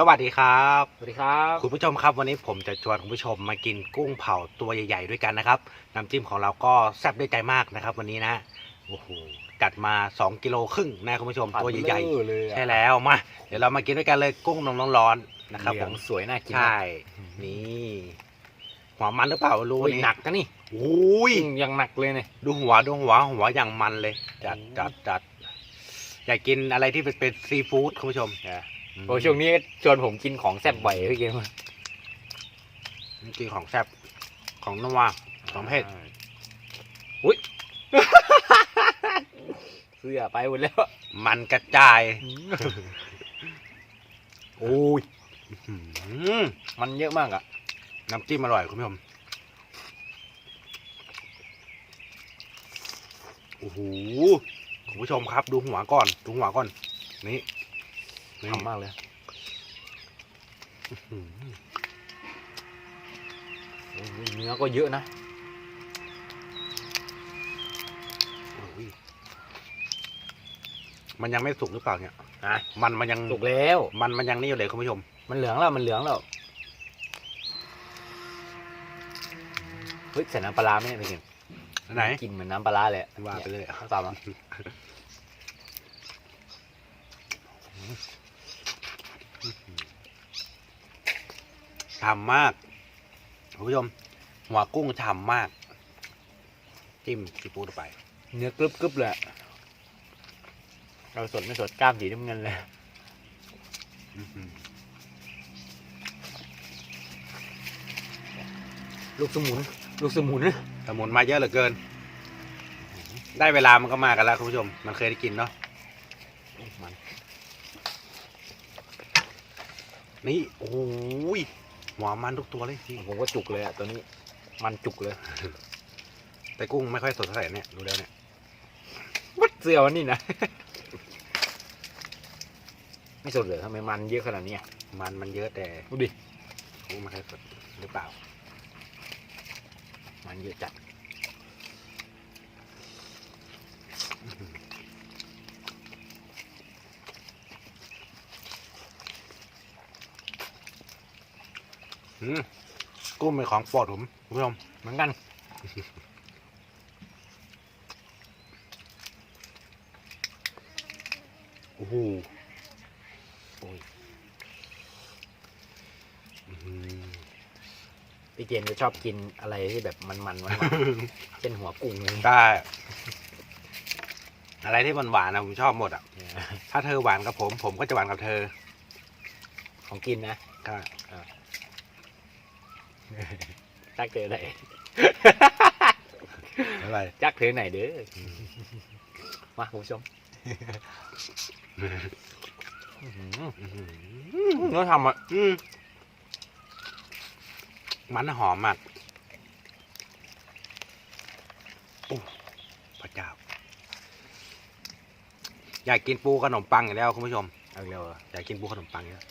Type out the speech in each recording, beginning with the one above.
สวัสดีครับ สวัสดีครับ คุณผู้ชมครับวันนี้ผมจะชวนคุณผู้ชมมากินกุ้งเผาตัวใหญ่ ๆ ด้วยกันนะครับน้ำจิ้มของเราก็แซ่บได้ใจมากนะครับ วันนี้นะโอ้โหจัดมา 2 กิโลครึ่งนะคุณผู้ชมตัวใหญ่ๆเลยๆใช่แล้วมาเดี๋ยวเรามากินด้วยกันเลยกุ้งนมร้อนๆนะครับเหผลืองมสวยน่ากินใช่นี่หัวมันหรือเปล่ารู้โอ้ยนี่หนักนะนี่โอ้ยยังหนักเลยเนี่ยดูหัวดูหัวหัวอย่างมันเลยจัดโอ้จัดจัดอยากกินอะไรที่เป็นเป็นซีฟู้ดคุณผู้ชม โอ้ช่วงนี้ชวนผมกินของแซ่บบ่อยพี่เกมกินของแซ่บของนัวของเผ็ดอุ้ยเสื้อไปหมดแล้ว มันกระจายโอ้ยอืมมันเยอะมากอะน้ำจิ้มอร่อยคุณผู้ชมโอ้โหคุณผู้ชมครับ ดูหัวก่อน ดูหัวก่อน นี่นี่ ทำมากเลยอืมโอ้ยเนื้อก็เยอะนะโอ้ยมันยังไม่สุกหรือเปล่าเนี่ยอะมันมันยังสุกแล้ว มันมันยังนี่อยู่เลยคุณผู้ชม มันเหลืองแล้ว มันเหลืองแล้ว เฮ้ยใส่น้ำปลาร้าไหมเนี่ยพี่เกมไหนกินเหมือนน้ำปลาร้าเลยอะว่าไปเลยตามมา ฉ่ำมากคุณผู้ชม หัวกุ้งฉ่ำมาก จิ้มซีฟู้ดลงไป เนื้อกรึบกรึบเลยอะเราสดไม่สดกล้ามสีน้ำเงินเลยอื้อหือลูกสมุน ลูกสมุนสมุนมาเยอะเหลือเกิน ได้เวลามันก็มากันแล้วคุณผู้ชม มันเคยได้กินเนาะมันนี่ โอ้ย หัวมันทุกตัวเลยพี่ผมก็จุกเลยอะตัวนี้ มันจุกเลย แต่กุ้งไม่ค่อยสดเท่าไหร่เนี่ยดูแล้วเนี่ยวัดเสือวันนี้นะ ไม่สดเลยทำไมมันเยอะขนาดนี้อะมันมันเยอะแต่ดูดิกุ้งไม่ค่อยสดหรือเปล่า มันเยอะจัด กุ้งเป็นของโปรดผมคุณผู้ชมเหมือนกันโอ้โหโอ้ยอื้อหือพี่เจนจะชอบกินอะไรที่แบบมันๆมันๆเช่นหัวกุ้งเลยได้อะไรที่มันหวานนะผมชอบหมดอะ ถ้าเธอหวานกับผม ผมก็จะหวานกับเธอ ของกินนะก็ จักเธอไหนอะไรจักเธอไหนเด้อมาคุณผู้ชมอื้อหืออื้อหือเนื้อทำอะอืมมันหอมมากโอ้พระเจ้า อยากกินปูขนมปังอีกแล้วคุณผู้ชมเอาเร็วอะอยากกินปูขนมปังอีกแล้ว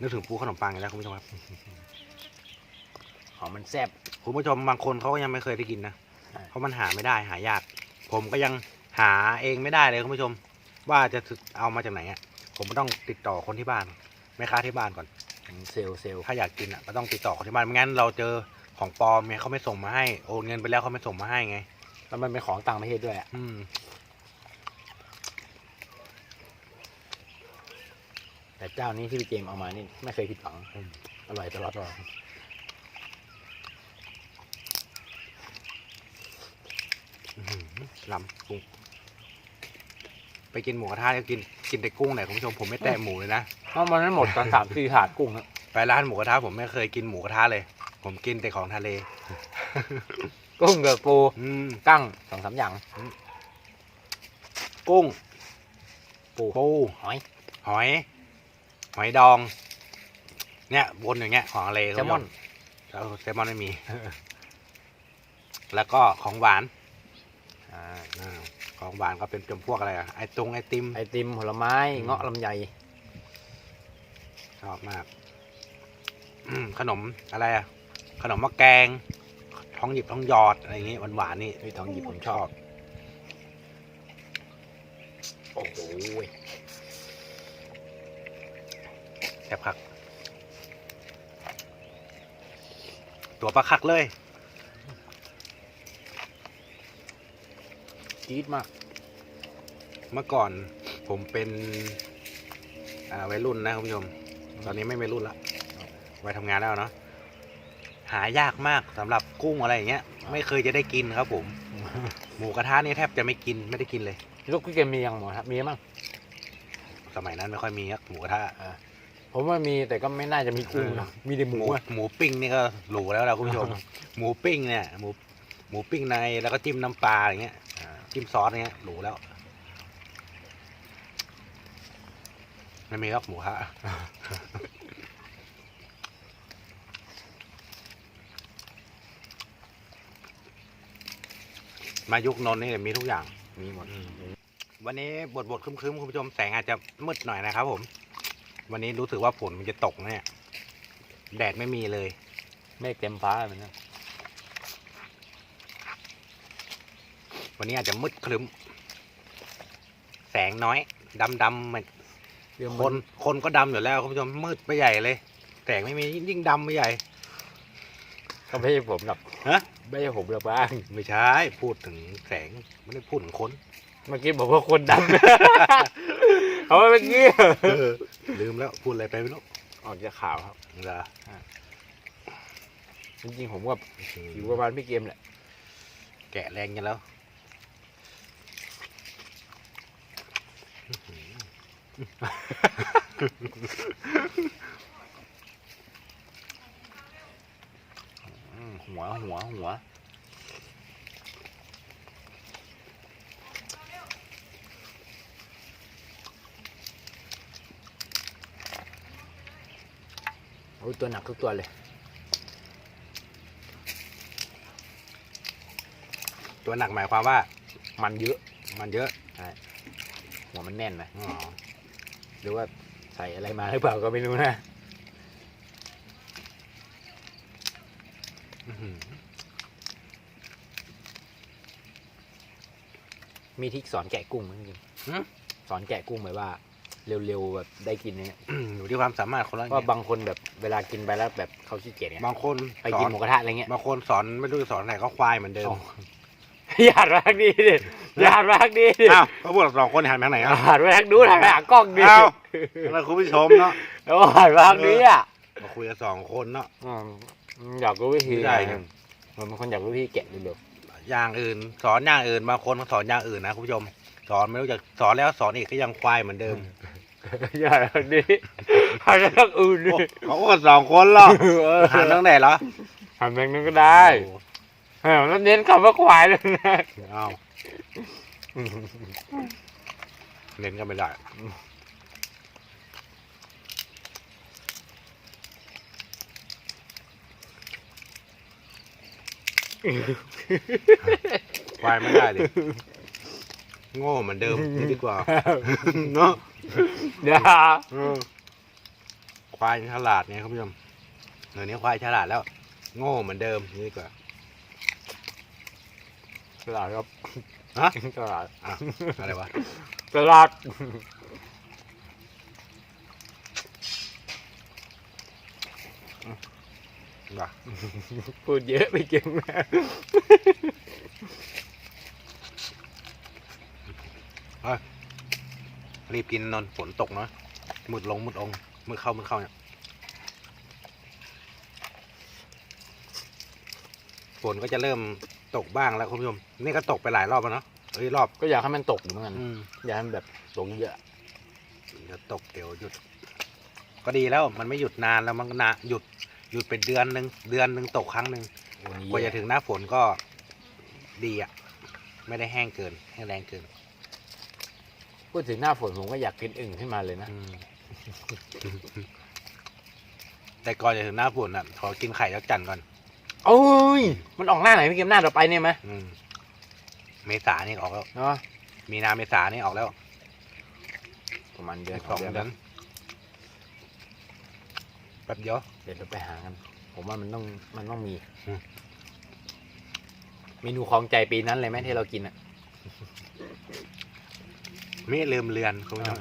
นึกถึงปูขนมปังอีกแล้วคุณผู้ชมครับ ของมันแซ่บคุณผู้ชมบางคนเขาก็ยังไม่เคยได้กินนะใช่เพราะมันหาไม่ได้หายาก ผมก็ยังหาเองไม่ได้เลยคุณผู้ชม ว่าจะเอามาจากไหนอะผมก็ต้องติดต่อคนที่บ้านแม่ค้าที่บ้านก่อนเซลล์เซลล์ถ้าอยากกินอะก็ต้องติดต่อคนที่บ้านไม่งั้นเราเจอของปลอมไงเขาไม่ส่งมาให้โอนเงินไปแล้วเขาไม่ส่งมาให้ไงแล้วมันเป็นของต่างประเทศด้วยอะอืมแต่เจ้านี้ที่พี่เจมส์เอามานี่ไม่เคยผิดหวังอร่อยตลอด อื้อหือ ลำกุ้ง ไปกินหมูกระทะแล้วกินกินแต่กุ้งไหนอยคุณผู้ชมผมไม่แตะหมูเลยนะ เพราะมันนั้นหมดกันสามสี่ถาดกุ้งอะไปร้านหมูกระทะผมไม่เคยกินหมูกระทะเลย ผมกินแต่ของทะเล กุ้งกับปูอืม กั้งสองสามอย่างกุ้ง ปูปู หอย หอย หอยดอง เนี่ยวนอย่างเงี้ยของทะเลแซลมอนแล้วแซลมอนไม่มี แล้วก็ของหวาน อของหวานก็เป็นจำพวกอะไรอะไอตรงไอติม ไอติมผลไม้เงาะลำไยชอบมากขนมอะไรอะขนมมะแกง ท้องหยิบท้องยอดอะไรอย่างงี้หวานๆนี่ เฮ้องหยิบผมชอบ โอ้โหแซ่บคัก ตัวปลาคักเลย จี๊ดมาก เมื่อก่อนผมเป็นวัยรุ่นนะคุณผู้ชม ตอนนี้ไม่วัยรุ่นละวัยทำงานแล้วเนาะ หายากมากสำหรับกุ้งอะไรอย่างเงี้ย ไม่เคยจะได้กินครับผม หมูกระทะนี่แทบจะไม่กินไม่ได้กินเลย ลูกพี่เกมมียังหมอครับมีมั้งสมัยนั้นไม่ค่อยมีครับหมูกระทะผมว่ามีแต่ก็ไม่น่าจะมีกุ้งมีแต่หมูหมูปิ้งนี่ก็หรูแล้วนะคุณผู้ชม หมูปิ้งเนี่ยหมูหมูปิ้งในแล้วก็จิ้มน้ำปลาอย่างเงี้ย จิ้มซอสอย่างเงี้ยหรูแล้ว ไม่มีครับหมูฮะมายุคนนนี่มีทุกอย่าง มีหมด วันนี้บทบทครึ้มๆคุณผู้ชมแสงอาจจะมืดหน่อยนะครับผม วันนี้รู้สึกว่าฝนมันจะตกเนี่ย แดดไม่มีเลย เมฆเต็มฟ้าเหมือนกั วันนี้อาจจะมืดครึ้ม แสงน้อยดำดำๆเหมือนเรื่องคมันนคนก็ดำอยู่แล้วคุณผู้ชมมืดไปใหญ่เลย แสงไม่มียิ่งดำไปใหญ่ ก็ไม่ใช่ผมหรอกฮะ ไม่ใช่ผมหรอกบ้าง ไม่ใช่พูดถึงแสงไม่ได้พูดถึงคน เมื่อกี้บอกว่าคนดำ เอาไว้เมื่อกี้ ลืมแล้วพูดอะไรไปไม่รู้ออกจากข่าวครับ เหรอจริงๆผมก็อยู่ประมาณพี่เกมแหละ แกะแรงกันแล้ว อืม หัวหัวหัวโอ้ยตัวหนักทุกตัวเลยตัวหนักหมายความว่ามันเยอะ มันเยอะหัวมันแน่นนะอ๋อ รือว่าใส่อะไรมาหรือเปล่าก็ไม่รู้นะอื้อหือมีทริกสอนแกะกุ้งไหมจริงหึสอนแกะกุ้งแบบว่า เร็วๆแบบได้กินเนี่ยอยู่ที่ความสามารถคนละเพอย่าราะงบางคนแบบเวลากินไปแล้วแบบเขาขี้เกียจเนี่ยบางคนไปสอกินนหมูกระทะอะไรเงี้ยบางคนสอนไม่รู้จะสอนไหนก็ควายเหมือนเดิมหยาดรักดีดิ หยาดรักดีดิอ้าวก็พวกเราสองคนหันไปทางไหนหอะยาดรักดูถ่ายไปหากล้องดิอ้าวแล้วคุณผู้ชมเนาะแล้วหยาดรักดีอะมาคุยกันสองคนเนาะอืมอยากรู้วิธีไม่ได้ครับเหมือนบางคนอยากรู้วิธีแกะเร็วอย่างอื่น สอนอย่างอื่นบางคนก็สอนอย่างอื่นนะคุณผู้ชม สอนไม่รู้จักสอนแล้วสอนอีกก็ยังควายเหมือนเดิมๆหยาดรักดีหันเรื่องอื่นดิโอ้เขาก็สองคนหรอกเออหันตั้งไหนเหรอหันแบงนึงก็ได้ โอ้เออแล้วเน้นคำว่าควายเลยนะอ้าว เน้นกันไม่ได้ควายไม่ได้เลยโง่เหมือนเดิมนี่ดีกว่าเนาะเดี๋ยวเออควายฉลาดเนี่ยคุณผู้ชมเดี๋ยวนี้ควายฉลาดแล้ว โง่เหมือนเดิมนี่ดีกว่าตลาดครับ ฮะตลาดอะอะไรวะตลาดว่ะพูดเยอะไปเก่งนะรีบกินนนท์ฝนตกเนาะมืดลงมืดองมืดเข้ามืดเข้าเนี่ยฝนก็จะเริ่ม ตกบ้างแล้วคุณผู้ชมนี่ก็ตกไปหลายรอบแล้วเนาะเฮ้ยรอบก็อยากให้มันตกอยู่เหมือนกันอืมอยากให้มันแบบตกเยอะเดี๋ยวตกเดี๋ยวหยุด ก็ดีแล้วมันไม่หยุดนานแล้วมันก็นาหยุดหยุดเป็นเดือนหนึ่งเดือนหนึ่งตกครั้งหนึ่งวันนี้กว่าจะถึงหน้าฝนก็ดีอะ ไม่ได้แห้งเกินแห้งแรงเกินพูดถึงหน้าฝนผมก็อยากกินอึ่งขึ้นมาเลยนะอืมแต่ก่อนจะถึงหน้าฝนอะขอกินไข่ยักษ์จันทร์ก่อน โอ้ย มันออกหน้าไหนพี่เกมหน้าต่อไปเนี่ยไหมอืมเมษานี่ออกแล้ว เนาะมีนาเมษานี่ออกแล้วประมาณเดือนสองเดือนแป๊บเดียว เดี๋ยวเราไปหากัน ผมว่ามันต้องมันต้องมีอืม เมนูของใจปีนั้นเลยไหมที่เรากินอะ ไม่ลืมเลือนคุณผู้ชม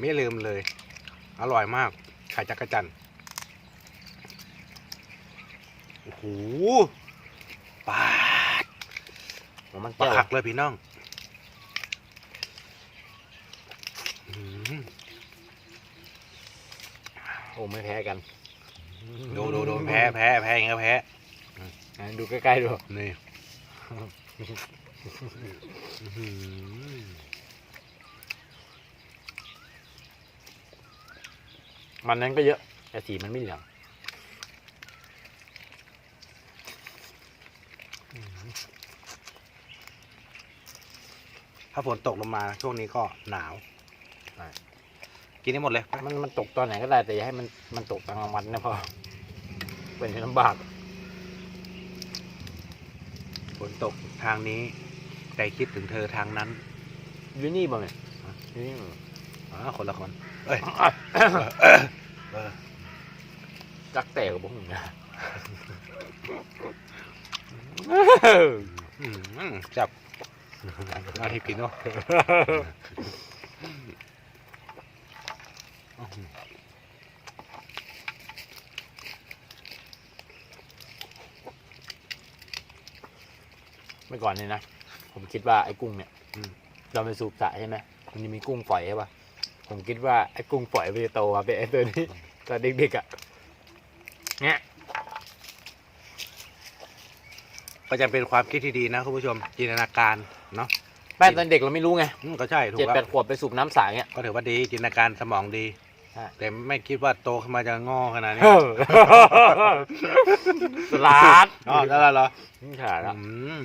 ไม่ลืมเลย อร่อยมากไข่จักรจันทร์ โอ้โหปาดผมมันปลาแก้วคักเลยพี่น้องอืมโอ้ไม่แพ้กันดูดูดูแพ้แพ้แพ้ยังไงก็แพ้อะดูใกล้ๆดู นี่อื้อหือมันนั้นก็เยอะแต่สีมันไม่เหลือง ถ้าฝนตกลงมาช่วงนี้ก็หนาว กินได้หมดเลย มันมันตกตอนไหนก็ได้แต่อย่าให้มันมันตกกลางวันนะพ่อเป็นลำบากฝนตกทางนี้แต่คิดถึงเธอทางนั้นอยูนี่บ่เนี่ยอยู่นี่บ่อ๋อคนละคนเอ้ยเออจักแต่กับผมนะอืม จับมาที่กินเนาะเมื่อก่อนเนี่ยนะ ผมคิดว่าไอ้กุ้งเนี่ยเราไปสูบสระใช่ไหมมันจะมีกุ้งฝอยใช่ปะผมคิดว่าไอ้กุ้งฝอยมันจะโตมาเป็นไอ้ตัวนี้ตอนเด็กๆอะเนี่ย ก็จะเป็นความคิดที่ดีนะคุณผู้ชมจินตนาการเนาะแม่ตอนเด็กเราไม่รู้ไงอืมก็ใช่ถูกเจ็ดแล้วแปดขวบไปสูบน้ำสายเนี่ย ก็ถือว่าดีจินตนาการสมองดี ใช่ แต่ไม่คิดว่าโตขึ้นมาจะงอขนาดนี้สลัดอ๋อแล้วเหรอนี่ขาดแล้วอืม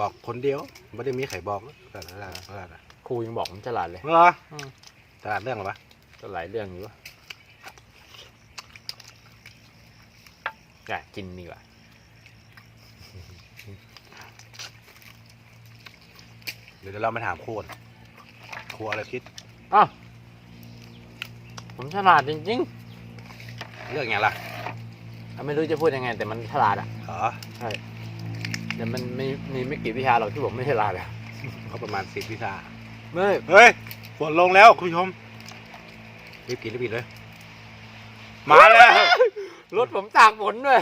บอกคนเดียวไม่ได้มีใครบอกแต่ละละละละครูยังบอกผมฉลาดเลยเหรออืมตลาดเรื่องเหรอปะก็หลายเรื่องอยู่วะอยากกินดีกว่าเดี๋ยวเรามาถามครูก่อนครูอะไรคิดอ้าวผมฉลาดจริงเรื่องไงล่ะ ๆอะไม่รู้จะพูดยังไง แต่มันฉลาดอะอ๋อ แต่มันไม่มีไม่กี่วิชาหรอกที่ผมไม่ฉลาดอะเขาประมาณสิบวิชาไม่เฮ้ยฝนลงแล้วคุณผู้ชมรีบกินรีบกินเลย มาแล้วรถผมตากฝนด้วย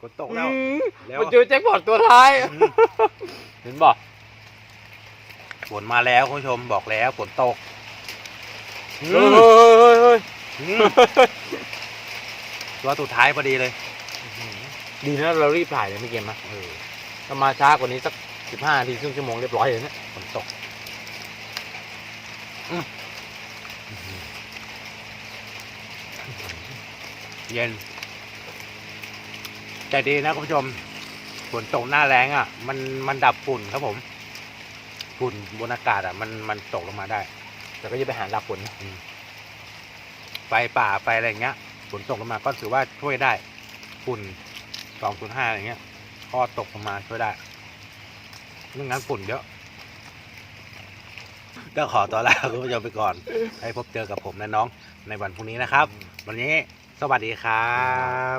ฝนตกแล้วอืมแล้วมันเจอแจ็คพอตตัวท้ายอืมเห็นบอกฝนมาแล้วคุณผู้ชมบอกแล้วฝนตกอืเฮ้ยมเฮ้ยเฮ้ยอืมตัวสุดท้ายพอดีเลย ดีนะเรารีบถ่ายเลยไม่เกมนะเออ ถ้ามาช้ากว่านี้สักสิบห้านาทีครึ่งชั่วโมงเรียบร้อยเลยเนี่ยฝนตกเย็นใจดีนะคุณผู้ชมฝนตกหน้าแรงอะ มันมันดับฝุ่นครับผม ฝุ่นบนอากาศอะ มันมันตกลงมาได้ แต่ก็จะไปหาดักฝนไฟป่าไฟอะไรงเงี้ยฝนตกลงมาก็ถือว่าช่วยได้ฝุ่นสองศูนย์ห้าอะไรเงี้ย พอตกลงมาช่วยได้ไม่งั้นฝุ่นเยอะก็ขอตัวลาคุณผู้ชมไปก่อน ให้พบเจอกับผมและน้องในวันพรุ่งนี้นะครับ วันนี้สวัสดีครับ